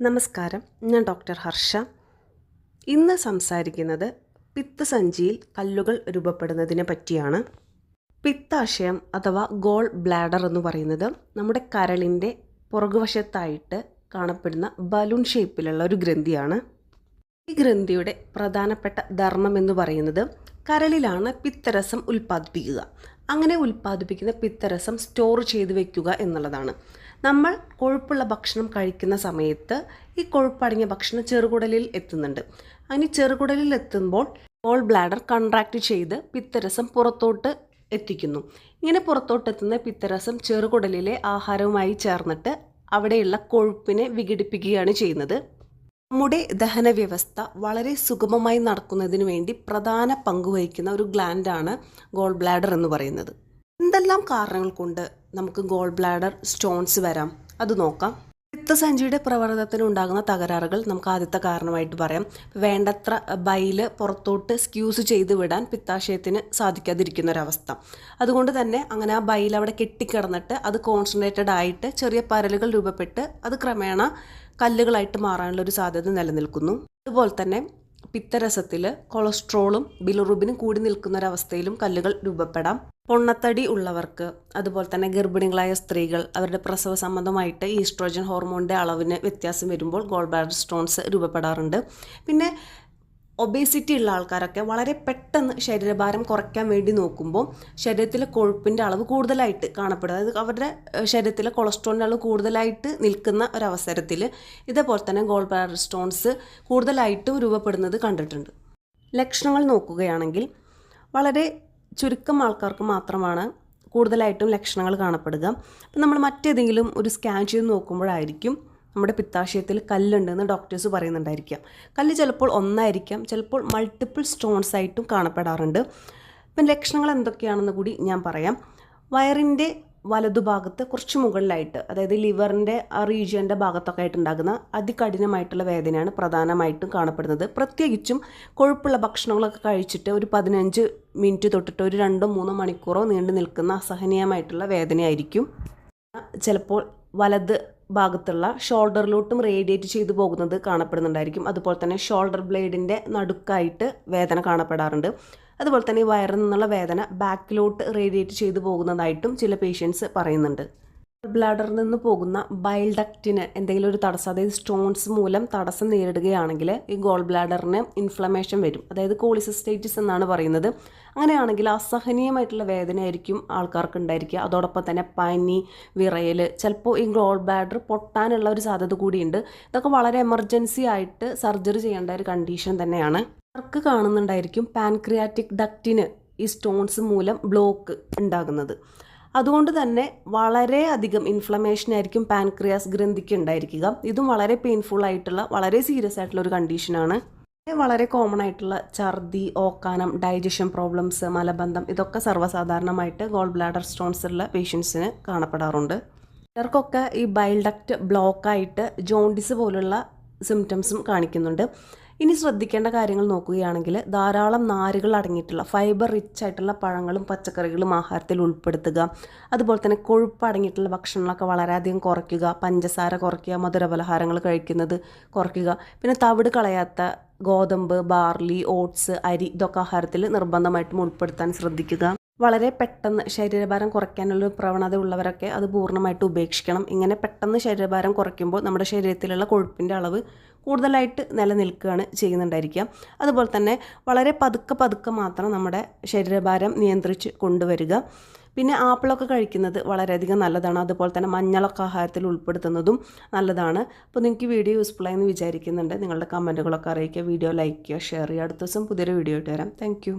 നമസ്കാരം. ഞാൻ ഡോക്ടർ ഹർഷ. ഇന്ന് സംസാരിക്കുന്നത് പിത്തസഞ്ചിയിൽ കല്ലുകൾ രൂപപ്പെടുന്നതിനെ പറ്റിയാണ്. പിത്താശയം അഥവാ ഗോൾ ബ്ലാഡർ എന്ന് പറയുന്നത് നമ്മുടെ കരളിന്റെ പുറകുവശത്തായിട്ട് കാണപ്പെടുന്ന ബലൂൺ ഷേപ്പിലുള്ള ഒരു ഗ്രന്ഥിയാണ്. ഈ ഗ്രന്ഥിയുടെ പ്രധാനപ്പെട്ട ധർമ്മം എന്ന് പറയുന്നത് കരളിലാണ് പിത്തരസം ഉൽപ്പാദിപ്പിക്കുക. അങ്ങനെ ഉൽപ്പാദിപ്പിക്കുന്ന പിത്തരസം സ്റ്റോർ ചെയ്ത് വെക്കുക എന്നുള്ളതാണ്. നമ്മൾ കൊഴുപ്പുള്ള ഭക്ഷണം കഴിക്കുന്ന സമയത്ത് ഈ കൊഴുപ്പടങ്ങിയ ഭക്ഷണം ചെറുകുടലിൽ എത്തുന്നുണ്ട്. അങ്ങനെ ചെറുകുടലിൽ എത്തുമ്പോൾ ഓൾ ബ്ലാഡർ കൺട്രാക്ട് ചെയ്ത് പിത്തരസം പുറത്തോട്ട് എത്തിക്കുന്നു. ഇങ്ങനെ പുറത്തോട്ടെത്തുന്ന പിത്തരസം ചെറുകുടലിലെ ആഹാരവുമായി ചേർന്നിട്ട് അവിടെയുള്ള കൊഴുപ്പിനെ വിഘടിപ്പിക്കുകയാണ് ചെയ്യുന്നത്. നമ്മുടെ ദഹന വ്യവസ്ഥ വളരെ സുഗമമായി നടക്കുന്നതിന് വേണ്ടി പ്രധാന പങ്കുവഹിക്കുന്ന ഒരു ഗ്ലാൻഡാണ് ഗോൾ ബ്ലാഡർ എന്ന് പറയുന്നത്. എന്തെല്ലാം കാരണങ്ങൾ കൊണ്ട് നമുക്ക് ഗോൾ ബ്ലാഡർ സ്റ്റോൺസ് വരാം. അത് നോക്കാം. പിത്തസഞ്ചിയുടെ പ്രവർത്തനത്തിന് ഉണ്ടാകുന്ന തകരാറുകൾ നമുക്ക് ആദ്യത്തെ കാരണമായിട്ട് പറയാം. വേണ്ടത്ര ബൈൽ പുറത്തോട്ട് സ്ക്യൂസ് ചെയ്ത് വിടാൻ പിത്താശയത്തിന് സാധിക്കാതിരിക്കുന്ന ഒരവസ്ഥ. അതുകൊണ്ട് തന്നെ അങ്ങനെ ആ ബൈൽ അവിടെ കെട്ടിക്കിടന്നിട്ട് അത് കോൺസെൻട്രേറ്റഡ് ആയിട്ട് ചെറിയ പരലുകൾ രൂപപ്പെട്ട് അത് ക്രമേണ കല്ലുകളായിട്ട് മാറാനുള്ള ഒരു സാധ്യത നിലനിൽക്കുന്നു. അതുപോലെ തന്നെ പിത്തരസത്തിൽ കൊളസ്ട്രോളും ബിലുറുബിനും കൂടി നിൽക്കുന്ന ഒരവസ്ഥയിലും കല്ലുകൾ രൂപപ്പെടാം. പൊണ്ണത്തടി ഉള്ളവർക്ക് അതുപോലെ തന്നെ ഗർഭിണികളായ സ്ത്രീകൾ അവരുടെ പ്രസവ സംബന്ധമായിട്ട് ഈസ്ട്രോജൻ ഹോർമോണിന്റെ അളവിന് വ്യത്യാസം വരുമ്പോൾ ഗോൾ ബ്ലാഡർ സ്റ്റോൺസ് രൂപപ്പെടാറുണ്ട്. പിന്നെ ഒബേസിറ്റി ഉള്ള ആൾക്കാരൊക്കെ വളരെ പെട്ടെന്ന് ശരീരഭാരം കുറയ്ക്കാൻ വേണ്ടി നോക്കുമ്പോൾ ശരീരത്തിലെ കൊഴുപ്പിന്റെ അളവ് കൂടുതലായിട്ട് കാണപ്പെടും. അതായത് അവരുടെ ശരീരത്തിലെ കൊളസ്ട്രോളിന്റെ അളവ് കൂടുതലായിട്ട് നിൽക്കുന്ന ഒരവസരത്തിൽ ഇതേപോലെ തന്നെ ഗോൾ ബ്ലാഡർ സ്റ്റോൺസ് കൂടുതലായിട്ടും രൂപപ്പെടുന്നത് കണ്ടിട്ടുണ്ട്. ലക്ഷണങ്ങൾ നോക്കുകയാണെങ്കിൽ വളരെ ചുരുക്കം ആൾക്കാർക്ക് മാത്രമാണ് കൂടുതലായിട്ടും ലക്ഷണങ്ങൾ കാണപ്പെടുക. അപ്പം നമ്മൾ മറ്റേതെങ്കിലും ഒരു സ്കാൻ ചെയ്ത് നോക്കുമ്പോഴായിരിക്കും നമ്മുടെ പിത്താശയത്തിൽ കല്ലുണ്ടെന്ന് ഡോക്ടേഴ്സ് പറയുന്നുണ്ടായിരിക്കാം. കല്ല് ചിലപ്പോൾ ഒന്നായിരിക്കാം ചിലപ്പോൾ മൾട്ടിപ്പിൾ സ്റ്റോൺസ് ആയിട്ടും കാണപ്പെടാറുണ്ട്. പിന്നെ ലക്ഷണങ്ങൾ എന്തൊക്കെയാണെന്ന് കൂടി ഞാൻ പറയാം. വയറിന്റെ വലതുഭാഗത്ത് കുറച്ച് മുകളിലായിട്ട് അതായത് ലിവറിന്റെ ആ റീജിയന്റെ ഭാഗത്തൊക്കെ ആയിട്ട് ഉണ്ടാകുന്ന അതികഠിനമായിട്ടുള്ള വേദനയാണ് പ്രധാനമായിട്ടും കാണപ്പെടുന്നത്. പ്രത്യേകിച്ചും കൊഴുപ്പുള്ള ഭക്ഷണങ്ങളൊക്കെ കഴിച്ചിട്ട് ഒരു പതിനഞ്ച് മിനിറ്റ് തൊട്ടിട്ട് ഒരു രണ്ടോ മൂന്നോ മണിക്കൂറോ നീണ്ടു നിൽക്കുന്ന അസഹനീയമായിട്ടുള്ള വേദനയായിരിക്കും. ചിലപ്പോൾ വലത് ഭാഗത്തുള്ള ഷോൾഡറിലോട്ടും റേഡിയേറ്റ് ചെയ്തു പോകുന്നത് കാണപ്പെടുന്നുണ്ടായിരിക്കും. അതുപോലെ തന്നെ ഷോൾഡർ ബ്ലേഡിന്റെ നടുക്കായിട്ട് വേദന കാണപ്പെടാറുണ്ട്. അതുപോലെ തന്നെ വയറിൽ നിന്നുള്ള വേദന ബാക്കിലോട്ട് റേഡിയേറ്റ് ചെയ്തു പോകുന്നതായിട്ടും ചില പേഷ്യൻസ് പറയുന്നുണ്ട്. ബ്ലാഡറിൽ നിന്ന് പോകുന്ന ബൈൽ ഡക്റ്റിന് എന്തെങ്കിലും ഒരു തടസ്സം അതായത് സ്റ്റോൺസ് മൂലം തടസ്സം നേരിടുകയാണെങ്കിൽ ഈ ഗോൾ ബ്ലാഡറിന് ഇൻഫ്ലമേഷൻ വരും. അതായത് കോളിസിസ്റ്റൈറ്റിസ് എന്നാണ് പറയുന്നത്. അങ്ങനെയാണെങ്കിൽ അസഹനീയമായിട്ടുള്ള വേദനയായിരിക്കും ആൾക്കാർക്ക് ഉണ്ടായിരിക്കുക. അതോടൊപ്പം തന്നെ പനി വിറയൽ ചിലപ്പോൾ ഈ ഗോൾ ബ്ലാഡർ പൊട്ടാനുള്ള ഒരു സാധ്യത കൂടിയുണ്ട്. ഇതൊക്കെ വളരെ എമർജൻസി ആയിട്ട് സർജറി ചെയ്യേണ്ട ഒരു കണ്ടീഷൻ തന്നെയാണ്. ആർക്ക് കാണുന്നുണ്ടായിരിക്കും പാൻക്രിയാറ്റിക് ഡക്റ്റിന് ഈ സ്റ്റോൺസ് മൂലം ബ്ലോക്ക് ഉണ്ടാകുന്നത്. അതുകൊണ്ട് തന്നെ വളരെയധികം ഇൻഫ്ലമേഷൻ ആയിരിക്കും പാൻക്രിയാസ് ഗ്രന്ഥിക്ക് ഉണ്ടായിരിക്കുക. ഇതും വളരെ പെയിൻഫുൾ ആയിട്ടുള്ള വളരെ സീരിയസ് ആയിട്ടുള്ള ഒരു കണ്ടീഷനാണ് വളരെ കോമൺ ആയിട്ടുള്ള ഛർദി ഓക്കാനം ഡൈജഷൻ പ്രോബ്ലംസ് മലബന്ധം ഇതൊക്കെ സർവസാധാരണമായിട്ട് ഗോൾ ബ്ലാഡർ സ്റ്റോൺസ് ഉള്ള പേഷ്യൻസിന് കാണപ്പെടാറുണ്ട്. ചിലർക്കൊക്കെ ഈ ബൈൽ ഡക്റ്റ് ബ്ലോക്കായിട്ട് ജോണ്ടിസ് പോലുള്ള സിംറ്റംസും കാണിക്കുന്നുണ്ട്. ഇനി ശ്രദ്ധിക്കേണ്ട കാര്യങ്ങൾ നോക്കുകയാണെങ്കിൽ ധാരാളം നാരുകൾ അടങ്ങിയിട്ടുള്ള ഫൈബർ റിച്ച് ആയിട്ടുള്ള പഴങ്ങളും പച്ചക്കറികളും ആഹാരത്തിൽ ഉൾപ്പെടുത്തുക. അതുപോലെ തന്നെ കൊഴുപ്പ് അടങ്ങിയിട്ടുള്ള ഭക്ഷണങ്ങളൊക്കെ വളരെയധികം കുറയ്ക്കുക. പഞ്ചസാര കുറയ്ക്കുക മധുരപലഹാരങ്ങൾ കഴിക്കുന്നത് കുറയ്ക്കുക. പിന്നെ തവിട് കളയാത്ത ഗോതമ്പ് ബാർലി ഓട്സ് അരി ഇതൊക്കെ ആഹാരത്തിൽ നിർബന്ധമായിട്ടും ഉൾപ്പെടുത്താൻ ശ്രദ്ധിക്കുക. വളരെ പെട്ടെന്ന് ശരീരഭാരം കുറയ്ക്കാനുള്ള പ്രവണത ഉള്ളവരൊക്കെ അത് പൂർണമായിട്ട് ഉപേക്ഷിക്കണം. ഇങ്ങനെ പെട്ടെന്ന് ശരീരഭാരം കുറയ്ക്കുമ്പോൾ നമ്മുടെ ശരീരത്തിലുള്ള കൊഴുപ്പിന്റെ അളവ് കൂടുതലായിട്ട് നിലനിൽക്കുകയാണ് ചെയ്യുന്നുണ്ടായിരിക്കുക. അതുപോലെ തന്നെ വളരെ പതുക്കെ പതുക്കെ മാത്രം നമ്മുടെ ശരീരഭാരം നിയന്ത്രിച്ച് കൊണ്ടുവരിക. പിന്നെ ആപ്പിളൊക്കെ കഴിക്കുന്നത് വളരെയധികം നല്ലതാണ്. അതുപോലെ തന്നെ മഞ്ഞളൊക്കെ ആഹാരത്തിൽ ഉൾപ്പെടുത്തുന്നതും നല്ലതാണ്. അപ്പോൾ നിങ്ങൾക്ക് വീഡിയോ യൂസ്ഫുൾ ആയെന്ന് വിചാരിക്കുന്നുണ്ട്. നിങ്ങളുടെ കമന്റുകളൊക്കെ അറിയിക്കുക. വീഡിയോ ലൈക്ക് ചെയ്യുക ഷെയർ ചെയ്യുക. അടുത്ത ദിവസം പുതിയൊരു വീഡിയോ ആയിട്ട് വരാം. താങ്ക്